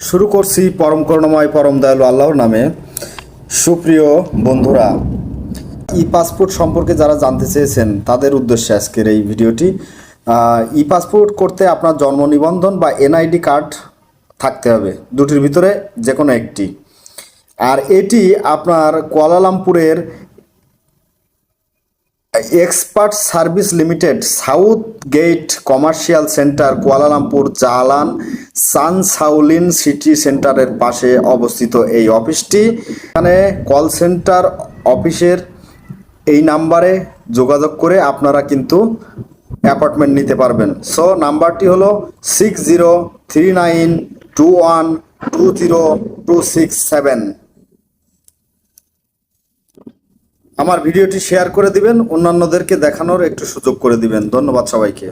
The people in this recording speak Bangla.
শুরু করছি পরম করুণাময়, পরম দয়ালু আল্লাহর নামে। সুপ্রিয় বন্ধুরা ই পাসপোর্ট সম্পর্কে যারা জানতে চেয়েছেন, তাদের উদ্দেশ্যে আজকের এই ভিডিওটি। ই পাসপোর্ট করতে আপনার জন্ম নিবন্ধন বা এনআইডি কার্ড থাকতে হবে, দুটির ভিতরে যে কোনো একটি। আর এটি আপনার কুয়ালালামপুরের expert service limited south gate commercial centre, Kuala Lumpur, Jalan. সানসাউলিন city সেন্টারের পাশে অবস্থিত এই অফিসটি। এখানে কল সেন্টার অফিসের এই নাম্বারে যোগাযোগ করে আপনারা কিন্তু অ্যাপার্টমেন্ট নিতে পারবেন। সো, নাম্বারটি হলো six zero three nine two one two zero two six seven. আমার ভিডিওটি শেয়ার করে দিবেন, অন্যান্যদেরকে দেখানোর একটু সুযোগ করে দিবেন। ধন্যবাদ সবাইকে।